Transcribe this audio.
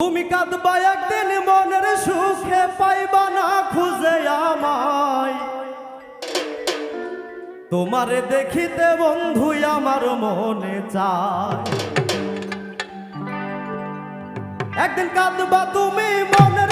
তুমি কাঁদবা একদিন মনের সুখে পাইবা না খুঁজে আমায়। তোমারে দেখিতে বন্ধু আমার মনে চায়। একদিন কাঁদবা তুমি মনে